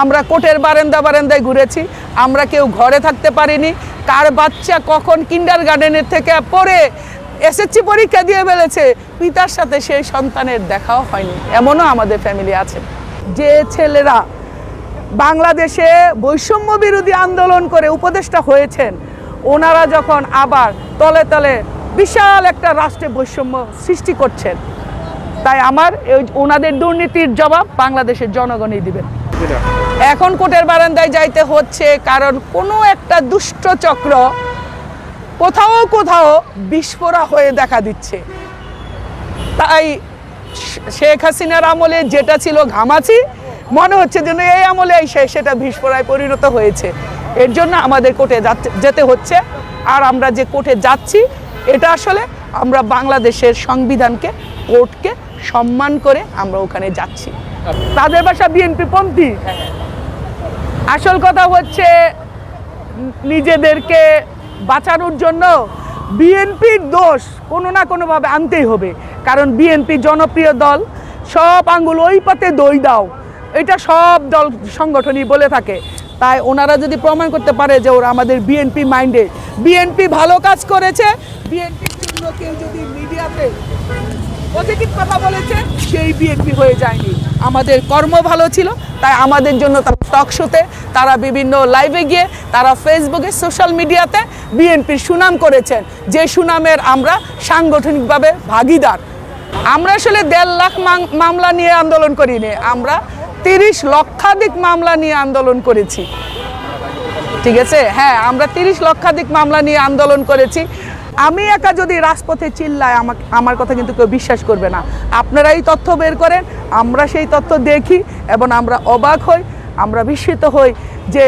আমরা কোর্টের বারান্দা বারান্দায় ঘুরেছি, আমরা কেউ ঘরে থাকতে পারিনি। কার বাচ্চা কখন কিন্ডার গার্ডেনের থেকে পড়ে? এসএসসি পরীক্ষা দিয়ে ফেলেছে। পিতার সাথে সেই সন্তানের দেখাও হয়নি। এমনও আমাদের ফ্যামিলি আছে। যে ছেলেরা বাংলাদেশে বৈষম্য বিরোধী আন্দোলন করে উপদেষ্টা হয়েছেন, ওনারা যখন আবার তলে তলে বিশাল একটা রাষ্ট্রে বৈষম্য সৃষ্টি করছেন, তাই আমার ওনাদের দুর্নীতির জবাব বাংলাদেশের জনগণই দিবেন। এখন কোর্টের বারান্দায় যাইতে হচ্ছে, কারণ কোনো একটা দুষ্ট চক্র কোথাও কোথাও বিস্ফোরা হয়ে দেখা দিচ্ছে। তাই শেখ হাসিনার আমলে যেটা ছিল ঘামাচি, মনে হচ্ছে যেন এই আমলে সেটা বিস্ফোরায় পরিণত হয়েছে। এর জন্য আমাদের কোর্টে যেতে হচ্ছে, আর আমরা যে কোর্টে যাচ্ছি, এটা আসলে আমরা বাংলাদেশের সংবিধানকে, কোর্টকে সম্মান করে আমরা ওখানে যাচ্ছি। তাদের বাসা বিএনপি পন্থী। আসল কথা হচ্ছে, নিজেদেরকে বাঁচানোর জন্য বিএনপির দোষ কোনো না কোনোভাবে আনতেই হবে। কারণ বিএনপি জনপ্রিয় দল, সব আঙ্গুল ওই পাতে দই দাও। এটা সব দল সংগঠনই বলে থাকে। তাই ওনারা যদি প্রমাণ করতে পারে যে ওরা আমাদের বিএনপি মাইন্ডে, বিএনপি ভালো কাজ করেছে বিএনপির জন্য কেউ যদি মিডিয়াতে পজিটিভ কথা বলেছে, সেই বিএনপি হয়ে যায়নি। আমাদের কর্ম ভালো ছিল, তাই আমাদের জন্য তারা টক শোতে তারা বিভিন্ন লাইভে গিয়ে, তারা ফেসবুকে সোশ্যাল মিডিয়াতে বিএনপির সুনাম করেছেন, যে সুনামের আমরা সাংগঠনিকভাবে ভাগিদার। আমরা আসলে দেড় লাখ মামলা নিয়ে আন্দোলন করিনি, আমরা তিরিশ লক্ষাধিক মামলা নিয়ে আন্দোলন করেছি। ঠিক আছে? হ্যাঁ আমরা তিরিশ লক্ষাধিক মামলা নিয়ে আন্দোলন করেছি। আমি একা যদি রাজপথে চিল্লায় আমাকে আমার কথা কিন্তু কেউ বিশ্বাস করবে না। আপনারাই তথ্য বের করেন, আমরা সেই তথ্য দেখি এবং আমরা অবাক হই, আমরা বিস্মিত হই যে